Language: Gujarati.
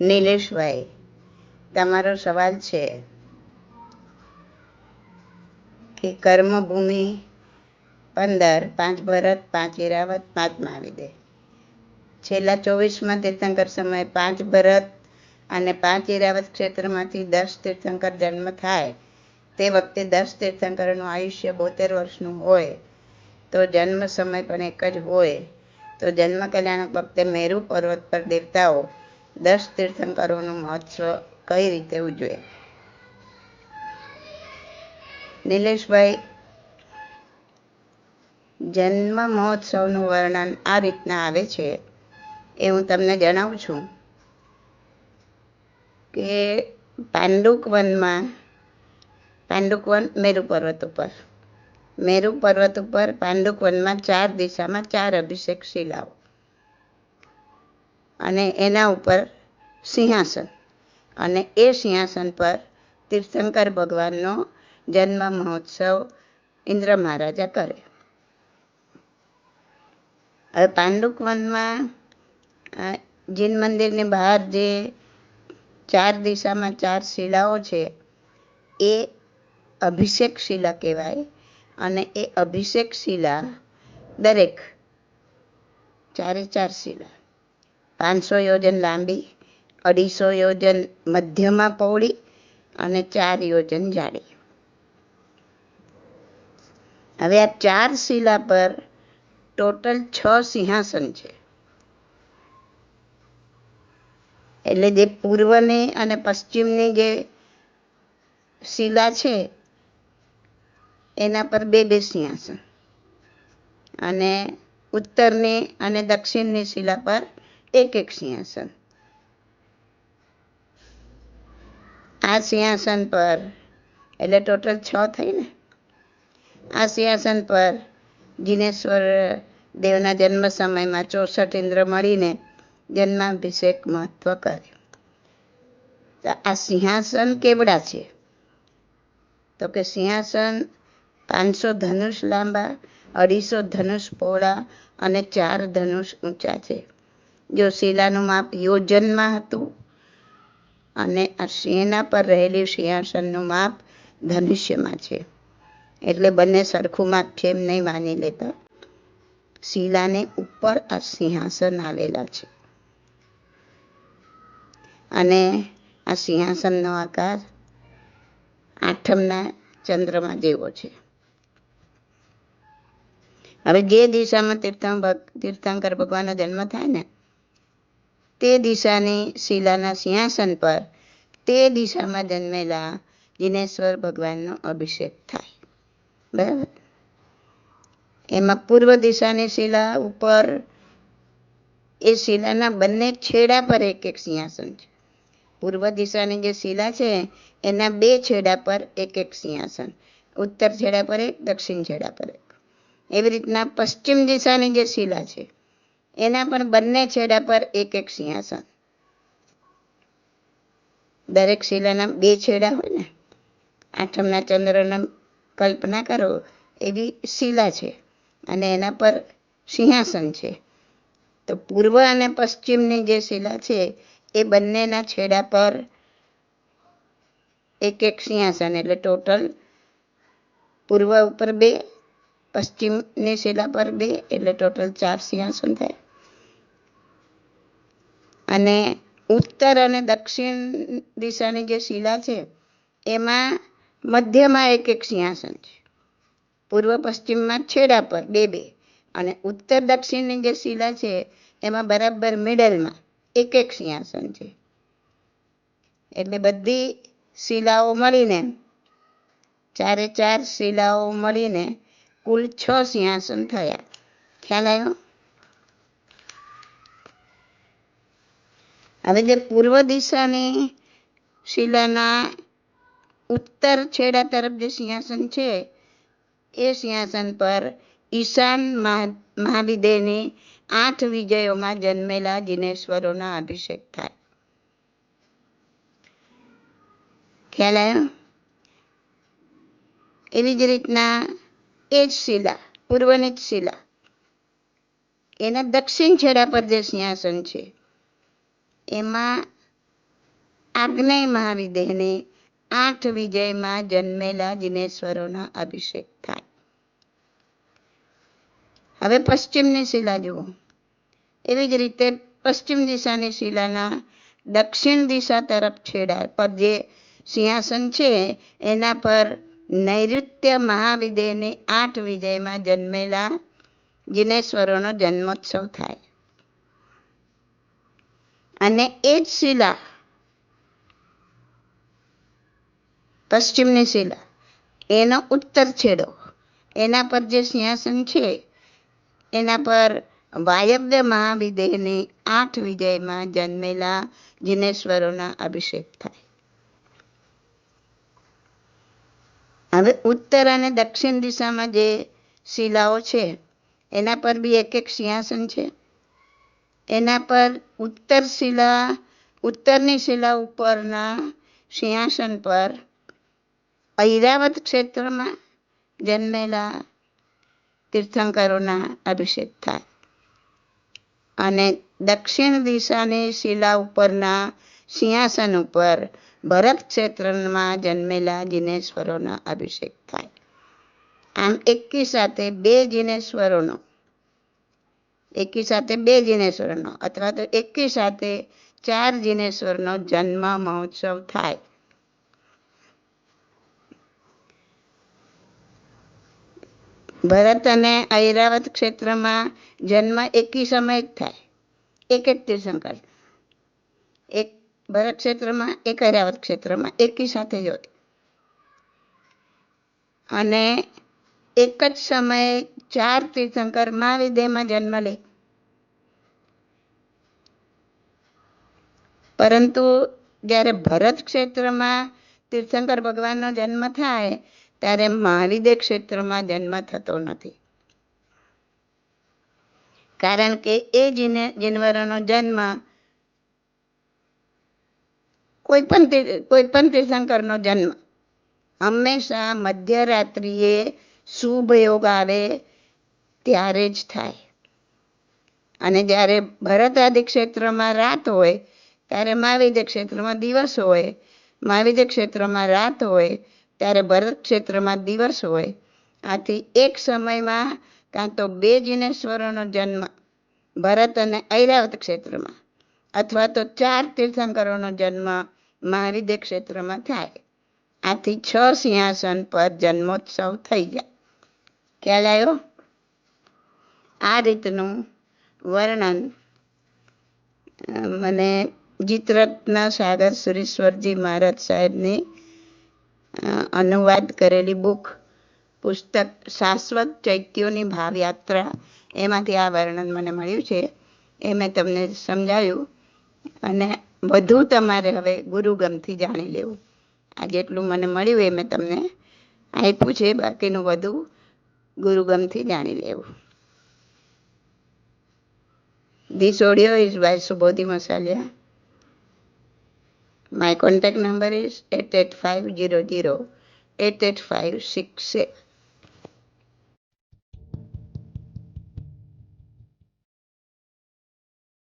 નિલેશભાઈ, તમારો સવાલ છે કે કર્મભૂમિ પંદર, પાંચ ભરત, પાંચ ઈરાવત, પાંચ મહાવિદે છેલ્લા ચોવીસમાં તીર્થંકર સમયે પાંચ ભરત અને પાંચ ઈરાવત ક્ષેત્રમાંથી દસ તીર્થંકર જન્મ થાય, તે વખતે દસ તીર્થંકરનું આયુષ્ય બોતેર વર્ષનું હોય, તો જન્મ સમય પણ એક જ હોય. તો જન્મ કલ્યાણક વખતે મેરુ પર્વત પર દેવતાઓ દસ તીર્થંકરોનું મહોત્સવ કઈ રીતે ઉજવે? નિલેશભાઈ, જન્મ મહોત્સવનું વર્ણન આ રીતના આવે છે એ હું તમને જણાવું છું કે પાંડુક વનમાં, પાંડુક વન મેરુ પર્વત ઉપર, મેરુ પર્વત ઉપર પાંડુક વનમાં ચાર દિશામાં ચાર અભિષેક શિલાઓ. અને એના ઉપર સિંહાસન. અને એ સિંહાસન પર તીર્થંકર ભગવાનનો જન્મ મહોત્સવ ઇન્દ્ર મહારાજા કરે. હવે પાંડુક વનમાં અ, જીન મંદિરની બહાર જે ચાર દિશામાં ચાર શિલાઓ છે એ અભિષેક શિલા કહેવાય અને એ અભિષેક શિલા દરેક ચારે ચાર શિલા. પાંચસો યોજન લાંબી, અઢીસો યોજન મધ્યમાં પહોળી અને ચાર યોજન જાડી. હવે આ ચાર શિલા પર ટોટલ છ સિંહાસન છે. એટલે જે પૂર્વની અને પશ્ચિમની જે શિલા છે, એના પર બે બે સિંહાસન. અને ઉત્તરની અને દક્ષિણની શિલા પર એક એક સિંહાસન આ સિંહાસન પર, એટલે ટોટલ છ થઈ ને? આ સિંહાસન પર જીનેશ્વર દેવના જન્મ સમયમાં ચોસઠ ઇન્દ્ર મળીને જન્માભિષેક મહત્વ કર્યું. આ સિંહાસન કેવડા છે? તો કે સિંહાસન પાંચસો ધનુષ લાંબા, અઢીસો ધનુષ પહોળા અને ચાર ધનુષ ઊંચા છે. જો શિલાનું માપ યોજનમાં હતું અને આ સિંહના પર રહેલી સિંહાસનનું માપ ધનુષ્યમાં છે. એટલે બંને સરખું માપ છે એમ નહીં માની લેતા. શિલાને ઉપર આ સિંહાસન આવેલા છે. અને આ સિંહાસનનો આકાર આઠમના ચંદ્રમાં જેવો છે. હવે જે દિશામાં તીર્થં તીર્થંકર ભગવાનનો જન્મ થાય ને તે દિશાની શિલાના સિંહાસન પર તે દિશામાં જન્મેલા જિનેશ્વર ભગવાનનો અભિષેક થાય. બરાબર? એમાં પૂર્વ દિશાની શિલા ઉપર એ શિલાના બંને છેડા પર એક એક સિંહાસન છે. પૂર્વ દિશાની જે શિલા છે, એના બે છેડા પર એક એક સિંહાસન. ઉત્તર છેડા પર એક, દક્ષિણ છેડા પર એક. એવી રીતના પશ્ચિમ દિશાની જે શિલા છે એના પણ બંને છેડા પર એક એક સિંહાસન. દરેક શિલાના બે છેડા હોય ને. આઠમના ચંદ્રના કલ્પના કરો, એવી શિલા છે અને એના પર સિંહાસન છે. તો પૂર્વ અને પશ્ચિમની જે શિલા છે, એ બંનેના છેડા પર એક એક સિંહાસન એટલે ટોટલ પૂર્વ ઉપર બે, પશ્ચિમની શિલા પર બે એટલે ટોટલ ચાર સિંહાસન થાય. અને ઉત્તર અને દક્ષિણ દિશાની જે શિલા છે, એમાં મધ્યમાં એક એક સિંહાસન છે. પૂર્વ પશ્ચિમમાં છેડા પર બે બે અને ઉત્તર દક્ષિણની જે શિલા છે, એમાં બરાબર મિડલમાં એક એક સિંહાસન છે. એટલે બધી શિલાઓ મળીને, ચારે ચાર શિલાઓ મળીને કુલ છ સિંહાસન થયા. ખ્યાલ આવ્યો? હવે જે પૂર્વ દિશાની શિલાના ઉત્તર છેડા તરફ જે સિંહાસન છે, એ સિંહાસન પર ઈશાન મહાવિદેની આઠ વિજયોમાં જન્મેલા જિનેશ્વરોના અભિષેક થાય. ખ્યાલ આવ્યો? એવી જ રીતના એ જ શિલા, પૂર્વની જ શિલા. એના દક્ષિણ છેડા પર જે સિંહાસન છે એમાં આગ્નેય મહાવિદેહને આઠ વિજયમાં જન્મેલા જિનેશ્વરોના અભિષેક થાય. હવે પશ્ચિમની શિલા જુઓ. એવી જ રીતે પશ્ચિમ દિશાની શિલાના દક્ષિણ દિશા તરફ છેડા પર જે સિંહાસન છે, એના પર નૈઋત્ય મહાવિદેહની આઠ વિજયમાં જન્મેલા જિનેશ્વરોનો જન્મોત્સવ થાય. અને એ જ શિલા. પશ્ચિમની શિલા. એનો ઉત્તર છેડો. એના પર જે સિંહાસન છે, એના પર વાયવ્ય મહાવિદેહની આઠ વિજયમાં જન્મેલા જિનેશ્વરોના અભિષેક થાય. હવે ઉત્તર અને દક્ષિણ દિશામાં જે શિલાઓ છે, એના પર બી એક એક સિંહાસન છે. એના પર ઉત્તર શિલા, ઉત્તરની શિલા ઉપરના સિંહાસન પર ઐરાવત ક્ષેત્રમાં જન્મેલા તીર્થંકરોના અભિષેક થાય. અને દક્ષિણ દિશાની શિલા ઉપરના સિંહાસન ઉપર ભરત ક્ષેત્રમાં જન્મેલા જિનેશ્વરોનો અભિષેક થાય. આમ એકી સાથે બે જિનેશ્વરોનો એકી સાથે બે જિનેશ્વરનો અથવા તો એકી સાથે ચાર જિનેશ્વરનો જન્મ મહોત્સવ થાય. ભરત અને ઐરાવત ક્ષેત્રમાં જન્મ એકી સમય જ થાય. એક જ તીર્થંકર. એક ભરત ક્ષેત્રમાં, એક ઐરાવત ક્ષેત્રમાં એકી સાથે જ હોય. અને એક જ સમયે ચાર તીર્થંકર મહાવિદ્યમાં જન્મ લે. પરંતુ જ્યારે ભરત ક્ષેત્રમાં તીર્થંકર ભગવાનનો જન્મ થાય, ત્યારે મહાવિદ્ય ક્ષેત્રમાં જન્મ થતો નથી. કારણ કે એ જીને, જીનવરોનો જન્મ કોઈ પણ કોઈ પણ તીર્થંકરનો જન્મ હંમેશા મધ્યરાત્રિએ શુભ યોગ આવે ત્યારે જ થાય. અને જ્યારે ભરત આદિ ક્ષેત્રમાં રાત હોય, ત્યારે મહાવિદ્ય ક્ષેત્રમાં દિવસ હોય મહાવિદ્ય ક્ષેત્રમાં રાત હોય, ત્યારે ભરત ક્ષેત્રમાં દિવસ હોય. આથી એક સમયમાં કાં તો બે જિનેશ્વરોનો જન્મ ભરત અને ઐરાવત ક્ષેત્રમાં અથવા તો ચાર તીર્થંકરોનો જન્મ મહાવિદ્ય ક્ષેત્રમાં થાય. આથી છ સિંહાસન પર જન્મોત્સવ થઈ જાય. ખ્યાલ આવ્યો? આ રીતનું વર્ણન મને ગીતરત્ના સાગર સુરેશ્વરજી મહારાજ સાહેબની અનુવાદ કરેલી બુક, પુસ્તક શાશ્વત ચૈત્યોની ભાવયાત્રા, એમાંથી આ વર્ણન મને મળ્યું છે. એ મેં તમને સમજાવ્યું અને વધુ તમારે હવે ગુરુગમથી જાણી લેવું. આ જેટલું મને મળ્યું એ મેં તમને આપ્યું છે. બાકીનું વધુ ગુરુગમથી જાણી લેવું This audio is by Subodhi Masalia. My contact number is 88500 88566.